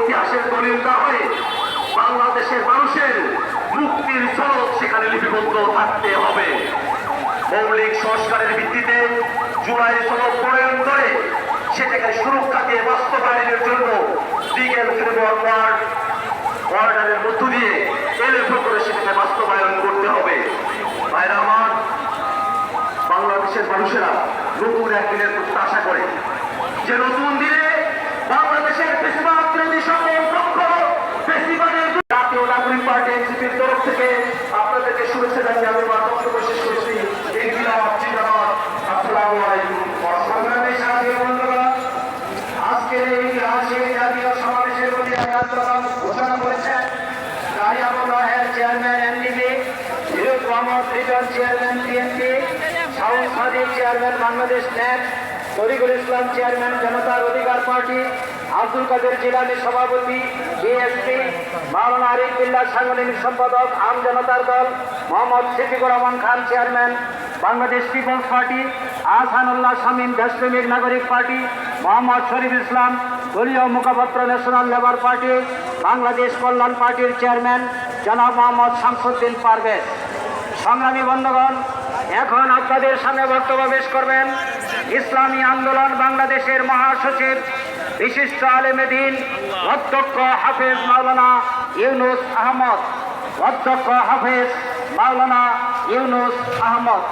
ইতিহাসের দলিল না হয়ে বাংলাদেশের মানুষের মুক্তির ঝলক সেখানে লিপিবদ্ধ থাকতে হবে। মৌলিক সংস্কারের ভিত্তিতে জুলাই সনদ প্রণয়ন করে সেটাকে সুরক্ষাকে বাস্তবায়নের জন্য লিগেল ফ্রেমওয়ার্ক অর্ডারের মধ্য দিয়ে এলএফও করে সেটাকে বাস্তবায়ন করতে হবে। ভাইরা আমার, বাংলাদেশের মানুষেরা নতুন একদিনের প্রত্যাশা করে যে নতুন দিনে চেয়ারম্যান বাংলাদেশ ন্যাপ তরিকুল ইসলাম চেয়ারম্যান জনতার অধিকার পার্টি আব্দুল কাদের জিলানি সভাপতি, বিএসপি, মাওলানা আরিফ বিল্লাহ সাংগঠনিক সম্পাদক, আম জনতার দল, Mohammad Siddiqur Rahman Khan chairman, Bangladesh people's party, Ahsanullah Shamim দেশপ্রেমিক নাগরিক পার্টি, মোহাম্মদ শরীফ ইসলাম, দলীয় মুখপাত্র ন্যাশনাল লেবার পার্টি, বাংলাদেশ কল্যাণ পার্টির চেয়ারম্যান, জনাব মোহাম্মদ শামসুদ্দিন পারভেজ। সংগ্রামী বন্ধুগণ এখন আপনাদের সামনে বক্তব্য পেশ করবেন। ইসলামী আন্দোলন বাংলাদেশের মহাসচিব, বিশিষ্ট আলেমেদিন অধ্যক্ষ হাফেজ মাওলানা ইউনুস আহমদ। অধ্যক্ষ হাফেজ মাওলানা ইউনুস আহমদ।